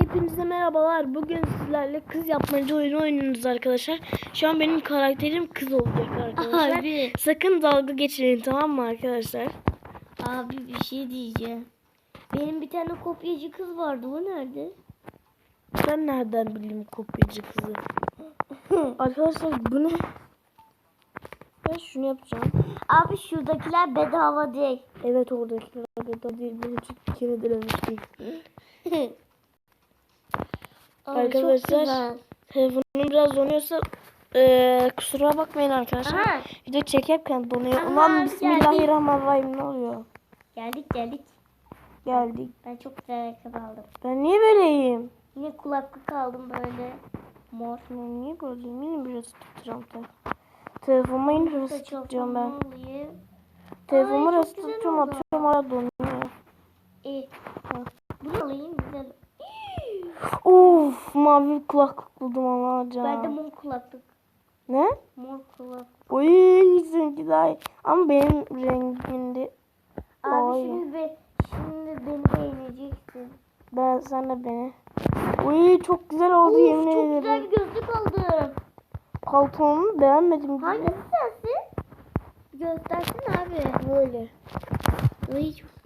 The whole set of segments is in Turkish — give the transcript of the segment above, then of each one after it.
Hepinize merhabalar. Bugün sizlerle kız yapmacı oyunu oynuyoruz arkadaşlar. Şu an benim karakterim kız olacak arkadaşlar. Abi. Sakın dalga geçmeyin tamam mı arkadaşlar? Abi bir şey diyeceğim. Benim bir tane kopyacı kız vardı. O nerede? Ben nereden bileyim kopyacı kızı? arkadaşlar bu ne? Ben şunu yapacağım. Abi şuradakiler bedava değil. Evet oradakiler bedava değil. Ben hiç kere denemiştim. Arkadaşlar. Telefonum biraz donuyorsa eee, kusura bakmayın arkadaşlar. Aha, Video çekerken donuyor. Aha, Ulan bismillahirrahmanirrahim ne oluyor? geldik geldik. Geldik. Ben çok güzel ayakkabı aldım. Ben niye böyleyim? Yine kulaklık aldım böyle. Mor. Ben niye böyleyim? Yine biraz tutacağım da. Telefonuma yine biraz tutacağım ben. Ay, biraz tutacağım atıyorum hala donuyor. İyi. Of mavi kulaklık buldum ama hocam. Ben de mor kulaklık. Ne? Mor kulak. Oy seninki daha iyi. Ama benim rengimde. Abi Ay. şimdi, be, şimdi beni beğeneceksin. Ben sen de beni. Oy çok güzel oldu Of, yemin çok ederim. güzel bir gözlük aldım. Paltonumu beğenmedim. Hangisi sensin? Göstersin abi. Böyle. Ay çok. Çok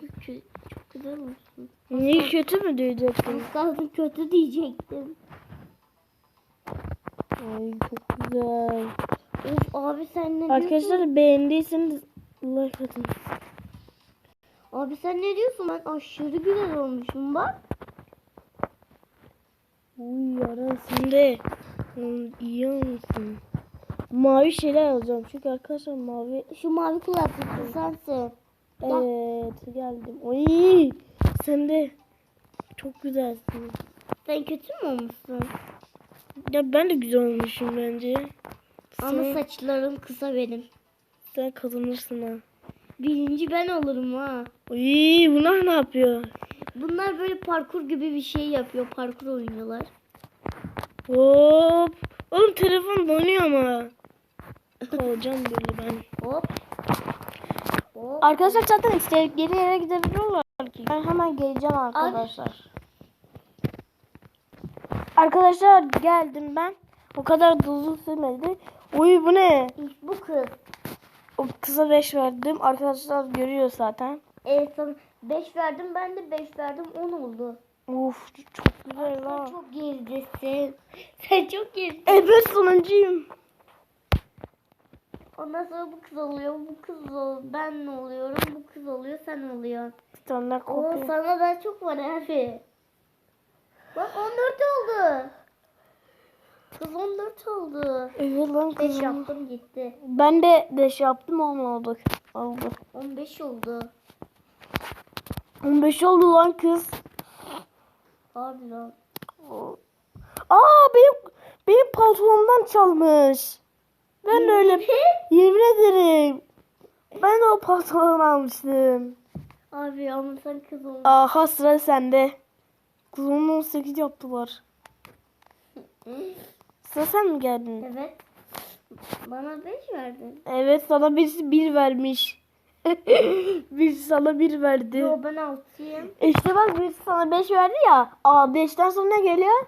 güzel olmuşsun. Niye kötü mü diyecektim? Az kalsın kötü diyecektim. Ay çok güzel. Of abi sen ne diyorsun? Arkadaşlar beğendiyseniz like atın. Abi sen ne diyorsun? Ben aşırı güzel olmuşum bak. Uy arasında. İyi olmuşsun. Mavi şeyler alacağım. Çünkü arkadaşlar mavi. Şu mavi kulaklıklı sensin. Evet geldim. Oy sen de çok güzelsin. Sen kötü mü olmuşsun? Ya ben de güzel olmuşum bence. Ama Sen, saçlarım kısa benim. sen kazanırsın ha. Birinci ben olurum ha. Uy bunlar ne yapıyor? Bunlar böyle parkur gibi bir şey yapıyor. Parkur oynuyorlar. Hop. Oğlum telefon donuyor ama. Kalacağım böyle ben. Hop. Arkadaşlar zaten istedikleri yere gidebiliyorlar ki. Ben hemen geleceğim arkadaşlar. Arkadaşlar geldim ben. O kadar da uzun sürmedi. Uy bu ne? Bu kız. O kıza 5 verdim. Arkadaşlar görüyor zaten. Evet sana 5 verdim ben de 5 verdim 10 oldu. Of çok güzel Sen ha. çok geridesin. Sen çok geridesin. Evet sonuncuyum. Ondan sonra bu kız oluyor, bu kız ol, ben oluyorum, bu kız oluyor, sen oluyorsun. Bir tane Oo sana da çok var abi. Bak 14 oldu. Kız 14 oldu. Evet lan 5 kızım. yaptım gitti. Ben de 5 yaptım ama oldu. Oldu. 15 oldu. 15 oldu lan kız. Abi lan. Aa benim benim paltonumdan çalmış. Ben öyle yemin ederim. Ben de o pantolonu almıştım. Abi ama sen kız oldun. Aha sıra sende. Kızımın 18 yaptılar. Sıra sen mi geldin? Evet. Bana 5 verdin. Evet sana birisi bir vermiş. birisi sana bir verdi. Yo ben 6'yım. İşte bak birisi sana 5 verdi ya. Aa 5'ten sonra ne geliyor?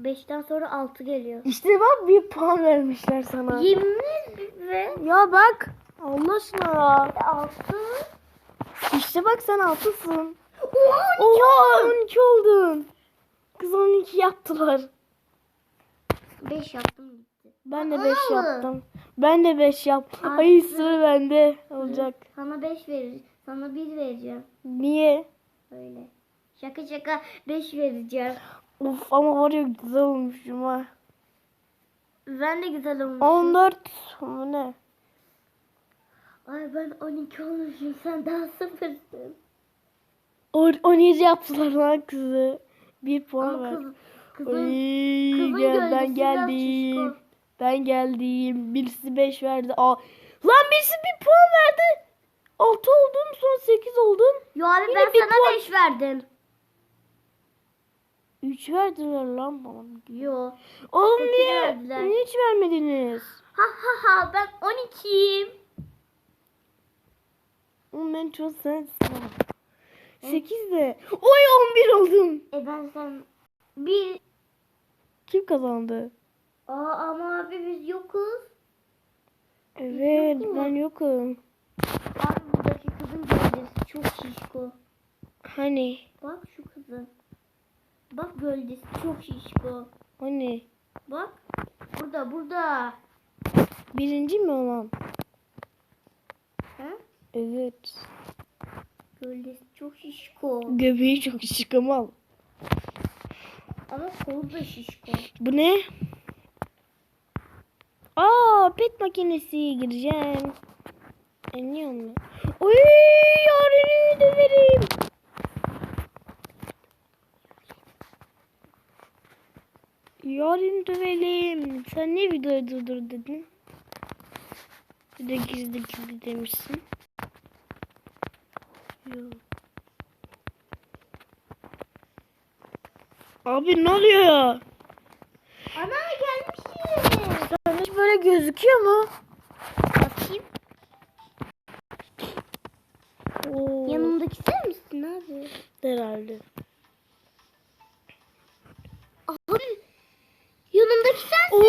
5'ten sonra 6 geliyor. İşte bak bir puan vermişler sana. 20 ve Ya bak. Allah aşkına ya. 6. İşte bak sen altısın. Oha 12 oldun. Kız 12 yaptılar. 5 yaptım gitti. Ben de 5 Aa. yaptım. Ben de 5 yaptım. Ay. Sıra bende olacak. Sana 5 verir. Sana 1 vereceğim. Niye? Öyle. Şaka şaka 5 vereceğim. Of ama var ya güzel olmuşum ha. Ben de güzel olmuşum. 14 mu ne? Ay ben 12 olmuşum. Sen daha sıfırsın. On- 17 yaptılar lan kızı. Bir puan Ama ver. kız, kızın, Oy, kızın gel, ben geldim. Ben geldim. Birisi 5 verdi. Aa. Lan birisi bir puan verdi. 6 oldum sonra 8 oldum. Yo abi Yine ben sana puan- 5 verdim. 3 verdiler lan bana. Yo. Oğlum Sekiz niye? verdiler. Niye hiç vermediniz? Ha ha ha ben 12'yim. Oğlum ben çok sensin. 8 de. Oy 11 oldum. E ben sen bir Kim kazandı? Aa ama abi biz yokuz. Evet Yok mu? ben yokum. Abi buradaki kızın gövdesi çok şişko. Hani? Bak şu kızın. Bak gövdesi çok şişko. Hani? Bak burada burada. Birinci mi olan? Evet. Gövdesi çok şişko. Göbeği çok şıkamalı. Ama kolu da şişko. Bu ne? Aa pet makinesi gireceğim. Niye onu? Oy yarını döverim. Yarın dövelim. Sen ne videoyu durdur dedin? Bir de gizli gizli demişsin. Yok. Abi ne oluyor? Ana gelmişiz. Hiç böyle gözüküyor mu? Bakayım. Oo, Yanımdaki sen misin abi? herhalde. Abi. Yanımdaki sensin.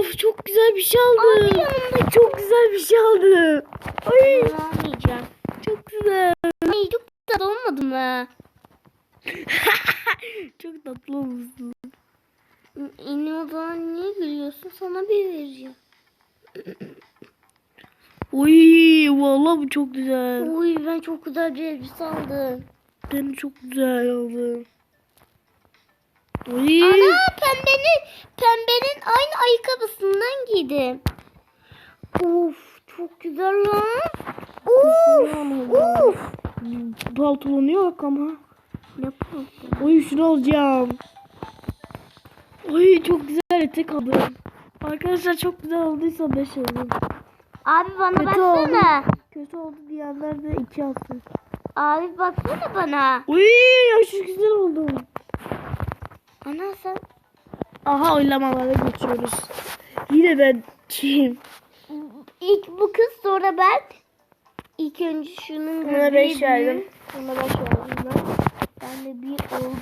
Of çok güzel bir şey aldım. Abi yanımda Çok güzel bir şey aldım. Ay almayacağım. çok güzel. Ay çok güzel olmadı mı? çok tatlı olmuşsun. Yine o zaman niye gülüyorsun? Sana bir vereceğim. Oy vallahi bu çok güzel. Uy ben çok güzel bir elbise aldım. Ben çok güzel aldım. Ana pembenin pembenin aynı ayakkabısından giydim. Of çok güzel lan. Of of. Pantolonu yok ama. Ne pantolon? Oy şunu alacağım. Oy çok güzel etek aldım. Arkadaşlar çok güzel olduysa 5 aldım. Abi bana Kötü baksana. Kötü oldu diyenler de 2 alsın. Abi baksana bana. Uy aşırı güzel oldum. Ana sen Aha oylamalara geçiyoruz. Yine ben çiğim. ilk bu kız sonra ben. İlk önce şunun Buna 5 göbeği verdim. Buna 5 verdim ben. Ben de bir oldu.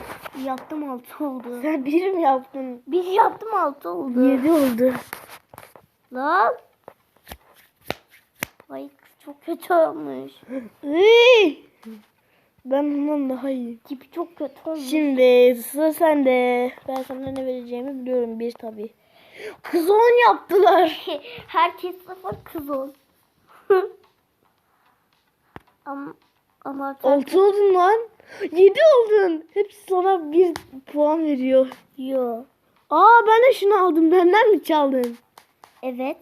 Yaptım altı oldu. Sen bir mi yaptın? Bir yaptım altı oldu. 7 oldu. Lan. Ay çok kötü olmuş. Ben ondan daha iyi. Tipi çok kötü olmuş. Şimdi sıra sende. Ben sana ne vereceğimi biliyorum bir tabii. Kız 10 yaptılar. Herkes sıfır kız ol. ama ama 6 oldun lan. 7 oldun. Hepsi sana bir puan veriyor. Yo. Aa ben de şunu aldım. Benden mi çaldın? Evet.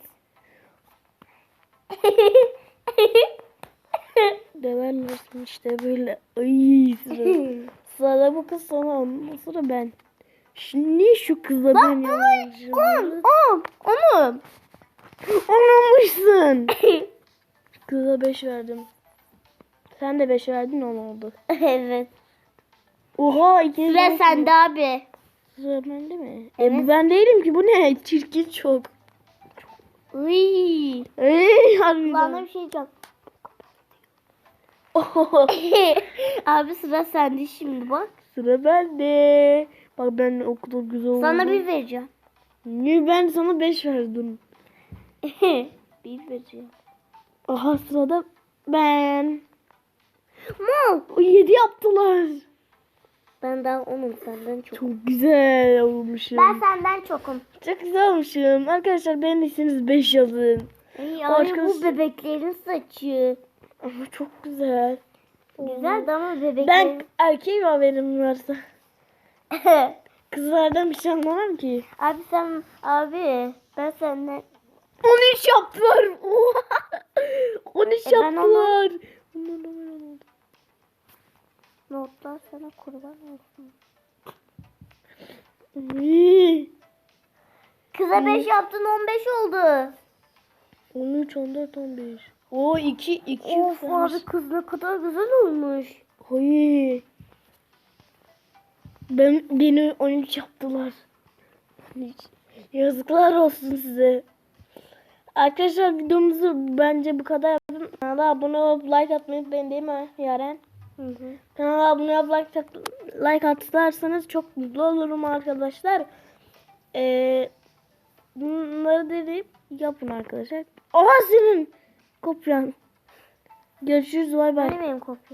Döverlersin işte böyle. Ay sıra. Sırada bu kız sonra ondan sonra ben. Şimdi şu kızla ben Bak ay yanmışım? on on onu. Anlamışsın. Kıza 5 verdim. Sen de 5 verdin 10 oldu. evet. Oha ikinci. Sıra sende abi. Sıra bende mi? Evet. E bu ben değilim ki bu ne? Çirkin çok. Uy. Ey Bana harbiden. bir şey diyeceğim. Abi sıra sende şimdi bak. Sıra bende. Bak ben o kadar güzel oldum. Sana bir vereceğim. Niye ben sana 5 verdim? bir vereceğim. Aha sırada ben. Mal. O 7 yaptılar. Ben daha onun senden çok. Çok güzel olmuşum. Ben senden çokum. Çok güzel olmuşum. Arkadaşlar beğendiyseniz 5 yazın. Ay, ay bu arkadaş- bebeklerin saçı. Ama çok güzel. Güzel de ama bebeklerin. Ben erkeğe mi haberim varsa? Kızlardan bir şey anlamam ki. abi sen abi ben senden 13 yaptılar. Oha! 13 E yaptılar. Bunlar numara oldu. notlar sana kurban olsun. Kıza 5 yaptın 15 oldu. 13, 14, 15. O 2, 2 Of abi kız ne kadar güzel olmuş. Hayır. Ben beni 13 yaptılar. 13. Yazıklar olsun size. Arkadaşlar videomuzu bence bu kadar yapın. Kanala abone olup like atmayı unutmayın değil mi Yaren? Hı hı. Kanala abone olup like, like atarsanız çok mutlu olurum arkadaşlar. Ee, bunları dedi yapın arkadaşlar. Oha senin kopyan. Görüşürüz bay bay. Benim kopya?